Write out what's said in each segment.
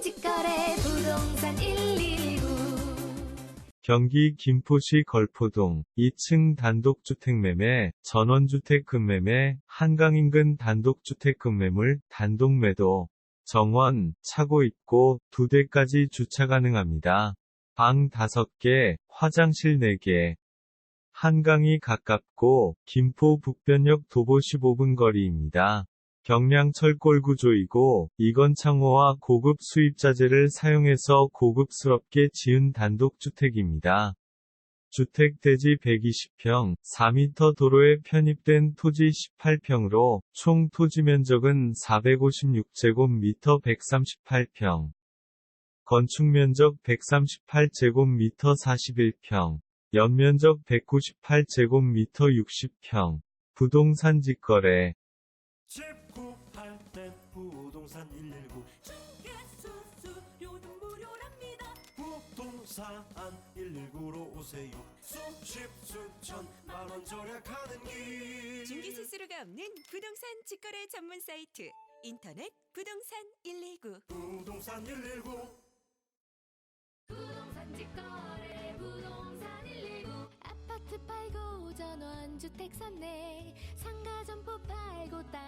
직거래 부동산 119 경기 김포시 걸포동 2층 단독주택 매매, 전원주택 급매매, 한강 인근 단독주택 급매물 단독 매도, 정원, 차고 있고 두 대까지 주차 가능합니다. 방 5개, 화장실 4개. 한강이 가깝고 김포 북변역 도보 15분 거리입니다. 경량철 골 구조이고 이건 창호와 고급 수입자재를 사용해서 고급스럽게 지은 단독주택입니다. 주택 대지 120평, 4m 도로에 편입된 토지 18평으로 총 토지 면적은 456제곱미터 138평. 건축 면적 138제곱미터 41평. 연면적 198제곱미터 60평. 부동산 직거래. 집 구할 때 부동산 119 수수료도 무료랍니다. 부동산 119로 오세요. 수십 수천 만원 절약하는 길. 중개 수수료가 없는 부동산 직거래 전문 사이트 인터넷 부동산 119 부동산 119 부동산 직거래 부동산 119 아파트 팔고 전원주택 샀네. 상가 점포 팔고 땅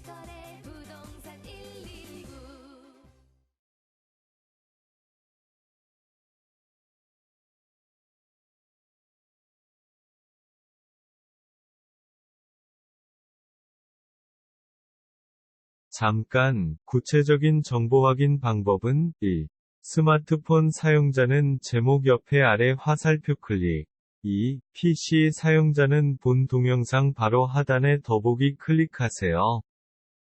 잠깐, 구체적인 정보 확인 방법은 1. 스마트폰 사용자는 제목 옆에 아래 화살표 클릭. 2. PC 사용자는 본 동영상 바로 하단에 더보기 클릭하세요.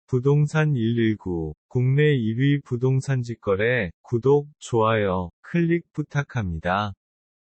부동산 119, 국내 1위 부동산 직 거래, 구독, 좋아요, 클릭 부탁합니다.